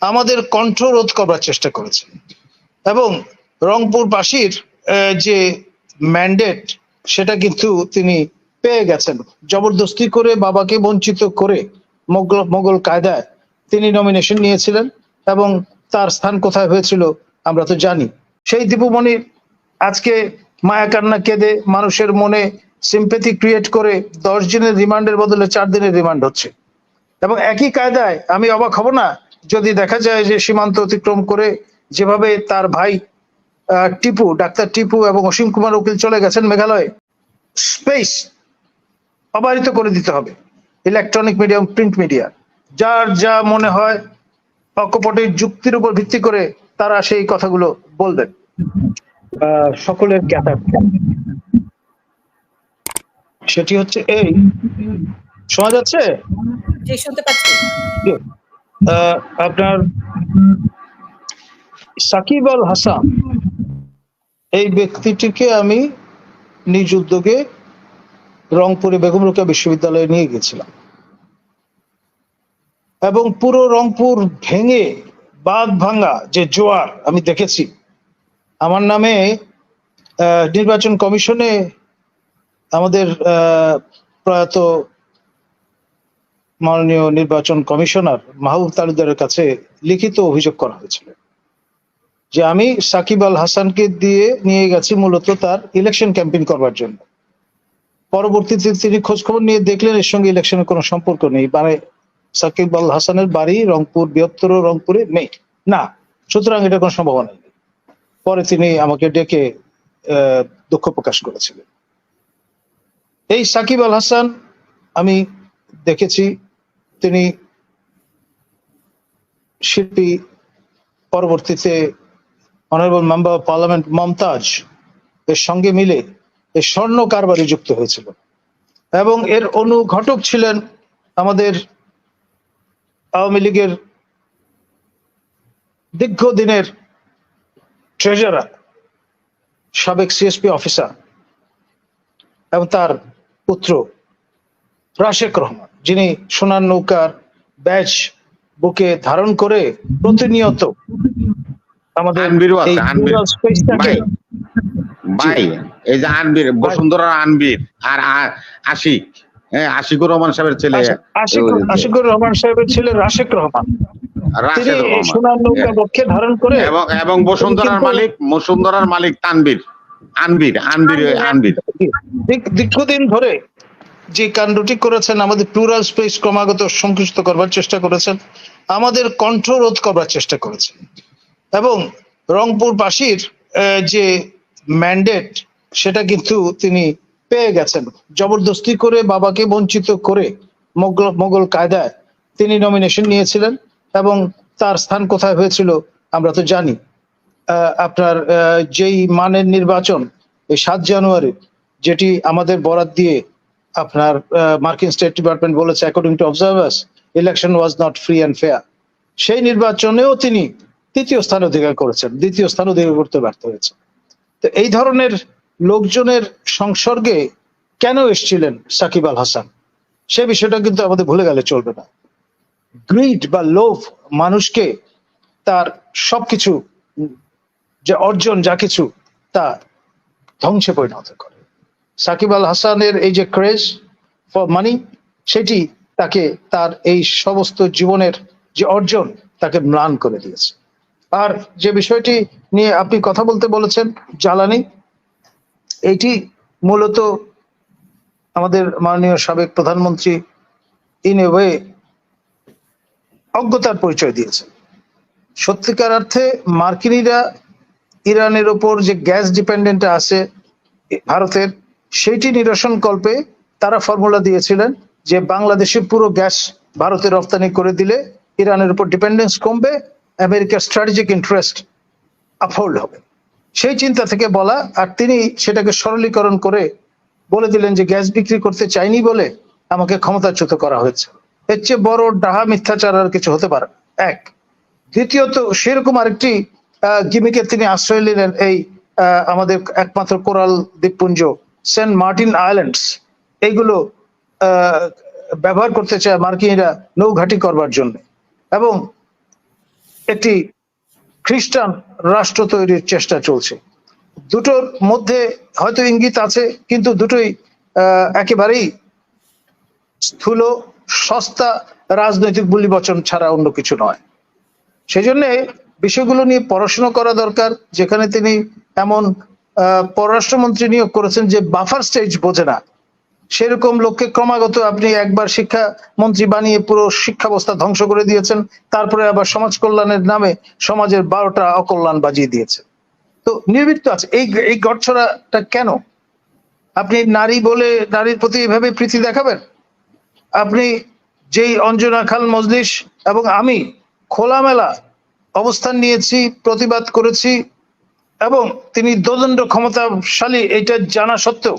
আমাদের কণ্ঠ রোধ করবার চেষ্টা করেছেন। এবং রংপুরবাসীর আহ, যে ম্যান্ডেট সেটা কিন্তু তিনি পেয়ে গেছেন। জবরদস্তি করে বাবাকে বঞ্চিত করে মোগল মোগল কায়দায় তিনি নমিনেশন নিয়েছিলেন এবং তার স্থান কোথায় হয়েছিল আমরা তো জানি। সেই দীপুমণি আজকে মায়া কান্না কেঁদে মানুষের মনে সিম্পেথি ক্রিয়েট করে দশ দিনের রিমান্ডের বদলে চার দিনের রিমান্ড হচ্ছে। এবং একই কায়দায় আমি অবাক হব না যদি দেখা যায় যে সীমান্ত অতিক্রম করে যেভাবে তার ভাই আহ, টিপু ডাক্তার টিপু এবং অসীম কুমার উকিল চলে গেছেন মেঘালয়ে স্পেস অবারিত করে দিতে হবে। ইলেকট্রনিক মিডিয়াম প্রিন্ট মিডিয়া যার যা মনে হয় অকপটের যুক্তির উপর ভিত্তি করে তারা সেই কথাগুলো বলবেন। আহ, সকলের জ্ঞাতার্থে সেটি হচ্ছে এই। শোনা যাচ্ছে? শুনতে পাচ্ছি। আপনার সাকিব আল হাসান, এই ব্যক্তিটিকে আমি নিজ উদ্যোগে রংপুরে বেগম রোকেয়া বিশ্ববিদ্যালয়ে নিয়ে গেছিলাম এবং পুরো রংপুর ভেঙে বাঁধ ভাঙা যে জোয়ার আমি দেখেছি, আমার নামে নির্বাচন কমিশনে আমাদের প্রয়াত মাননীয় নির্বাচন কমিশনার মাহবুব তালুকদারের কাছে লিখিত অভিযোগ করা হয়েছিল যে আমি সাকিব আল হাসানকে দিয়ে নিয়ে গেছি মূলত তার ইলেকশন ক্যাম্পেইন করবার জন্য। পরবর্তীতে তিনি খোঁজখবর নিয়ে দেখলেন এর সঙ্গে ইলেকশনের কোনো সম্পর্ক নেই। মানে সাকিব আল হাসানের বাড়ি রংপুর, বৃহত্তর রংপুরে নেই। না, সুতরাং এটা কোনো সম্ভাবনা নেই। পরে তিনি আমাকে ডেকে দুঃখ প্রকাশ করেছিলেন। এই সাকিব আল হাসান আমি দেখেছি তিনি শিল্পী পরবর্তীতে honourable member of parliament Momtaz এর সঙ্গে মিলে এই স্বর্ণ কারবারে যুক্ত হয়েছিল। এবং এর অনুঘটক ছিলেন আমাদের আওয়ামী লীগের দীর্ঘদিনের ট্রেজারার সাবেক সিএসপি অফিসার এবং তার পুত্র রাশেক রহমান যিনি সোনার নৌকার ব্যাচ বুকে ধারণ করে প্রতিনিয়ত আমাদের ভাই এই যে আনবীর বসুন্ধরা আনবীর আর আশিক হ্যাঁ আশিকুর রহমান সাহেবের ছেলে। আশিকুর রহমান সাহেবের ছেলে রাশেক রহমান। সোনার নৌকা বক্ষে ধারণ করে এবং এবং বসুন্ধরার মালিক বসুন্ধরার মালিক তানবীর আনবীর আনবীর আনবীর। দীর্ঘ- দীর্ঘদিন ধরে যে কাণ্ডটি করেছেন আমাদের প্লুরাল স্পেস ক্রমাগত সংকুচিত করবার চেষ্টা করেছেন আমাদের কণ্ঠ রোধ করবার চেষ্টা করেছেন। এবং রংপুরবাসীর আহ, যে ম্যান্ডেট সেটা কিন্তু তিনি পেয়ে গেছেন। জবরদস্তি করে বাবাকে বঞ্চিত করে মোগল মোগল কায়দায় তিনি নমিনেশন নিয়েছিলেন এবং তার স্থান কোথায় হয়েছিল আমরা তো জানি। আপনার যেই মানের নির্বাচন এই সাত জানুয়ারি যেটি আমাদের বরাত দিয়ে আপনার মার্কিন স্টেট ডিপার্টমেন্ট বলেছে according to observers election was not free and fair সেই নির্বাচনেও তিনি তৃতীয় স্থান অধিকার করেছেন, দ্বিতীয় স্থান অধিকার করতে ব্যর্থ হয়েছে তো এই ধরনের লোকজনের সংসর্গে কেন এসেছিলেন সাকিব আল হাসান? সে বিষয়টা কিন্তু আমাদের ভুলে গেলে চলবে না। গ্রিড বা লোভ মানুষকে তার সবকিছু, যে অর্জন, যা কিছু, তা ধ্বংসে পরিণত করে। সাকিব আল হাসানের এই যে ক্রেজ ফর মানি সেটি তাকে তার এই সমস্ত জীবনের যে অর্জন, তাকে ম্লান করে দিয়েছে। আর যে বিষয়টি নিয়ে আপনি কথা বলতে বলেছেন, জ্বালানি, এটি মূলত আমাদের মাননীয় সাবেক প্রধানমন্ত্রী ইন এ ওয়ে অজ্ঞতার পরিচয় দিয়েছেন সত্যিকার অর্থে মার্কিনীরা ইরানের ওপর যে গ্যাস ডিপেন্ডেন্ট আছে ভারতের সেইটি নিরসন কল্পে তারা ফর্মুলা দিয়েছিলেন যে বাংলাদেশে পুরো গ্যাস ভারতে রপ্তানি করে দিলে ইরানের উপর ডিপেন্ডেন্স কমবে, আমেরিকার স্ট্র্যাটেজিক ইন্টারেস্ট আপহোল্ড হবে। সেই চিন্তা থেকে বলা, আর তিনি সেটাকে সরলীকরণ করে বলে দিলেন যে গ্যাস বিক্রি করতে চাইনি বলে আমাকে ক্ষমতাচ্যুত করা হয়েছে। এর চেয়ে বড় ডাহা মিথ্যাচার আর কিছু হতে পারে এক। দ্বিতীয়ত, সেরকম আরেকটি, আহ গিমিকে তিনি আশ্রয় নিলেন এই আমাদের একমাত্র কোরাল দ্বীপপুঞ্জ সেন্ট মার্টিন আইল্যান্ডস এইগুলো ব্যবহার করতে চায় মার্কিনীরা নৌঘাটি করবার জন্য। এবং একটি খ্রিস্টান রাষ্ট্র তৈরির চেষ্টা চলছে। দুটোর মধ্যে হয়তো ইঙ্গিত আছে, কিন্তু দুটোই একেবারেই স্থূল, সস্তা রাজনৈতিক বুলি বচন ছাড়া অন্য কিছু নয়। সেই জন্য বিষয়গুলো নিয়ে পড়াশোনা করা দরকার, যেখানে তিনি এমন পররাষ্ট্রমন্ত্রী নিয়োগ করেছেন যে বাফার স্টেজ বোঝে না। সেরকম লোককে ক্রমাগত আপনি একবার শিক্ষা মন্ত্রী বানিয়ে পুরো শিক্ষা ব্যবস্থা ধ্বংস করে দিয়েছেন, তারপরে আবার সমাজ কল্যাণের নামে সমাজের বারোটা অকল্যাণ বাজিয়ে দিয়েছে। তো নির্বৃত্ত আছে, এই এই গড়ছড়াটা কেন? আপনি নারী বলে নারীর প্রতি এভাবে প্রীতি দেখাবেন? আপনি যেই অঞ্জনা খান মজলিস এবং আমি খোলামেলা অবস্থান নিয়েছি, প্রতিবাদ করেছি এবং তিনি দোদণ্ড ক্ষমতাশালী এটা জানা সত্ত্বেও।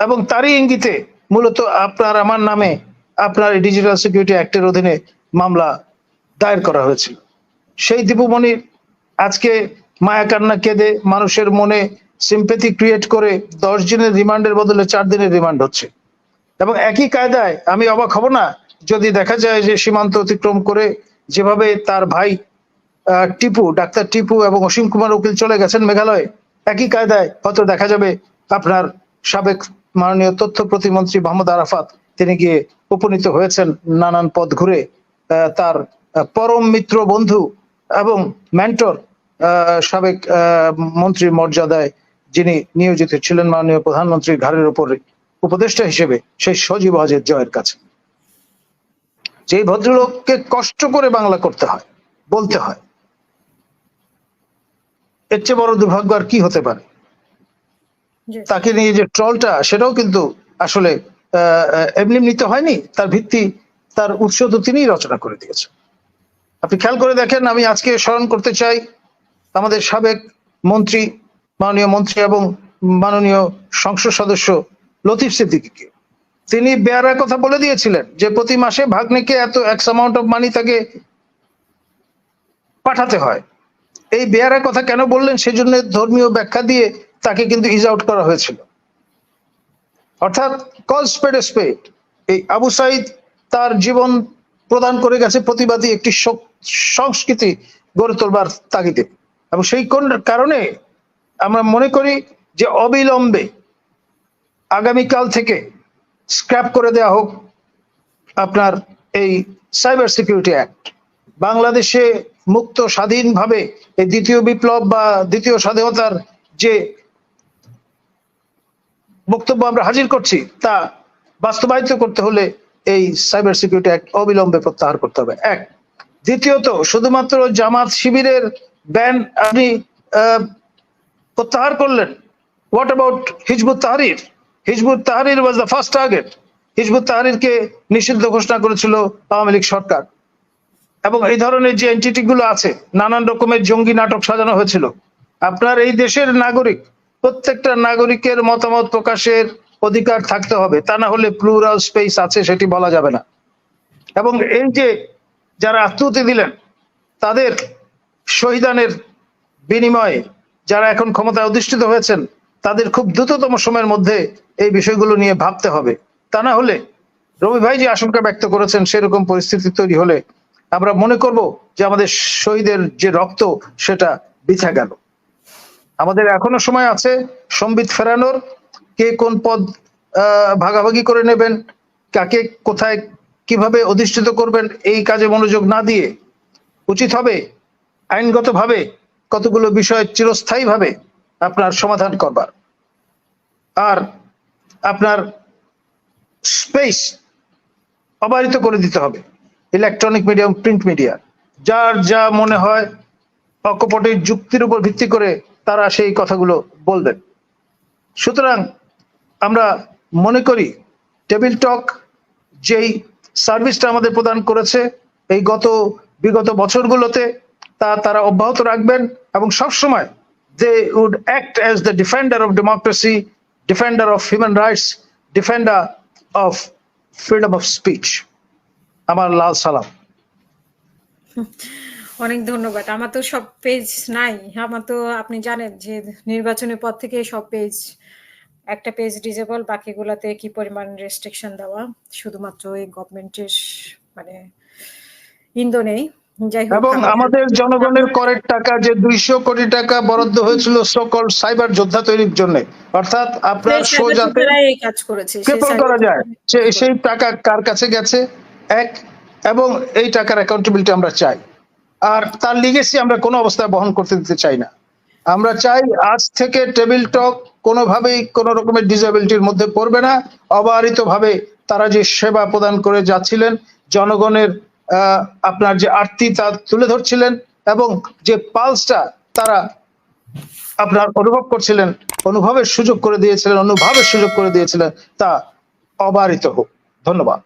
এবং তারই ইঙ্গিতে মূলত আপনার আমার নামে আপনার ডিজিটাল সিকিউরিটি অ্যাক্টের অধীনে মামলা দায়ের করা হয়েছিল। সেই দীপুমণির আজকে মায়া কান্না কেঁদে মানুষের মনে সিম্পেথি ক্রিয়েট করে দশ দিনের রিমান্ডের বদলে চার দিনের রিমান্ড হচ্ছে। এবং একই কায়দায় আমি অবাক হব না যদি দেখা যায় যে সীমান্ত অতিক্রম করে যেভাবে তার ভাই টিপু ডাক্তার টিপু এবং অসীম কুমার উকিল চলে গেছেন মেঘালয়ে। একই কায়দায় হয়তো দেখা যাবে আপনার সাবেক মাননীয় তথ্য প্রতিমন্ত্রী মোহাম্মদ আরাফাত। তিনি গিয়ে উপনীত হয়েছেন নানান পথ ঘুরে। তার পরম মিত্র বন্ধু এবং মেন্টর সাবেক আহ, মন্ত্রীর মর্যাদায় যিনি নিয়োজিত ছিলেন মাননীয় প্রধানমন্ত্রীর ঘাড়ের উপরে উপদেষ্টা হিসেবে সেই সজীব হজের জয়ের কাছে। যে ভদ্রলোককে কষ্ট করে বাংলা করতে হয় বলতে হয় এর চেয়ে বড় দুর্ভাগ্য আর কি হতে পারে? তাকে নিয়ে যে ট্রলটা সেটাও কিন্তু আসলে এমনি এমনিতে হয়নি। তার ভিত্তি তার উৎস তো তিনিই রচনা করে দিয়েছেন। আপনি খেয়াল করে দেখেন আমি আজকে স্মরণ করতে চাই আমাদের সাবেক মন্ত্রী মাননীয় মন্ত্রী এবং মাননীয় সংসদ সদস্য লতিফ সিদ্দিকীকে। তিনি বেয়ারার কথা বলে দিয়েছিলেন যে প্রতি মাসে ভাগ্নেকে এত এক্স অ্যামাউন্ট অফ মানি তাকে পাঠাতে হয়। এই বেয়ারার কথা কেন বললেন? সেজন্য ধর্মীয় ব্যাখ্যা দিয়ে তাকে কিন্তু ইজ আউট করা হয়েছিল। অর্থাৎ কল স্পেড স্পেড এই আবু সাইদ তার জীবন প্রদান করে গেছে প্রতিবাদী একটি সংস্কৃতি গড়ে তোলবার তাগিদে। এবং সেই কোন কারণে আমরা মনে করি যে অবিলম্বে আগামীকাল থেকে স্ক্র্যাপ করে দেয়া হোক আপনার এই সাইবার সিকিউরিটি অ্যাক্ট বাংলাদেশে মুক্ত, স্বাধীনভাবে এই দ্বিতীয় বিপ্লব বা দ্বিতীয় স্বাধীনতার যে বক্তব্য আমরা হাজির করছি, তা বাস্তবায়িত করতে হলে এই সাইবার সিকিউরিটি অ্যাক্ট অবিলম্বে প্রত্যাহার করতে হবে। এক, দ্বিতীয়ত, শুধুমাত্র জামাত শিবিরের ব্যান আপনি প্রত্যাহার করলেন। What about Hizbut Tahrir Hizbut Tahrir was the first target Hizbut তাহরিরকে নিষিদ্ধ ঘোষণা করেছিল আওয়ামী লীগ সরকার। এবং এই ধরনের যে এন্টিটি গুলো আছে, নানান রকমের জঙ্গি নাটক সাজানো হয়েছিল। আপনার এই দেশের নাগরিক, প্রত্যেকটা নাগরিকের মতামত প্রকাশের অধিকার থাকতে হবে। তা না হলে প্লুরাল স্পেস আছে, সেটি বলা যাবে না। এবং এই যে যারা আত্মতি দিলেন, তাদের শহীদানের বিনিময়ে যারা এখন ক্ষমতায় অধিষ্ঠিত হয়েছেন, তাদের খুব দ্রুততম সময়ের মধ্যে এই বিষয়গুলো নিয়ে ভাবতে হবে। তা না হলে রবি ভাই যে আশঙ্কা ব্যক্ত করেছেন, সেরকম পরিস্থিতি তৈরি হলে আমরা মনে করব যে আমাদের শহীদের যে রক্ত, সেটা বিছা গেল। আমাদের এখনও সময় আছে, সম্বিত ফেরানোর। কে কোন পদ ভাগাভাগি করে নেবেন? কাকে কোথায় কীভাবে অধিষ্ঠিত করবেন? এই কাজে মনোযোগ না দিয়ে উচিত হবে আইনগতভাবে কতগুলো বিষয় চিরস্থায়ীভাবে আপনার সমাধান করবার। আর আপনার স্পেস অবারিত করে দিতে হবে। ইলেকট্রনিক মিডিয়াম প্রিন্ট মিডিয়া যার যা মনে হয় অকপটের যুক্তির উপর ভিত্তি করে তারা সেই কথাগুলো বলবেন। সুতরাং আমরা মনে করি টেবিল টক যেই সার্ভিসটা আমাদের প্রদান করেছে এই গত বিগত বছরগুলোতে, তা তারা অব্যাহত রাখবেন এবং সবসময় they would act as the defender of democracy defender of human rights defender of freedom of speech আমার লাল সালাম। অনেক ধন্যবাদ। আমার তো সব পেজ নাই। আমার তো আপনি জানেন যে নির্বাচনের পর থেকে সব পেজ একটা পেজ ডিজেবল বাকিগুলাতে কি পরিমাণ রেস্ট্রিকশন দেওয়া? শুধুমাত্র এই গভর্নমেন্টের মানে ইন্দো নেই। এবং আমাদের- জনগণের করের টাকা যে দুইশো কোটি টাকা বরাদ্দ হয়েছিল সকল সাইবার যোদ্ধা তৈরির জন্য। অর্থাৎ আপনার সোজাতে করা যায়। সেই টাকা কার কাছে গেছে? এক, এবং এই টাকার অ্যাকাউন্টেবিলিটি আমরা চাই। আর তার লিগেসি আমরা কোনো অবস্থায় বহন করতে দিতে চাই না। আমরা চাই আজ থেকে টেবিল টক কোনোভাবেই কোনো রকমের ডিসেবিলিটির মধ্যে পড়বে না। অবারিত ভাবে তারা যে সেবা প্রদান করে যাচ্ছিলেন, জনগণের আপনার যে আরতি তা তুলে ধরছিলেন এবং যে পালসটা তারা আপনার অনুভব করছিলেন, অনুভবের সুযোগ করে দিয়েছিলেন, অনুভবের সুযোগ করে দিয়েছিলেন, তা অবারিত হোক। ধন্যবাদ।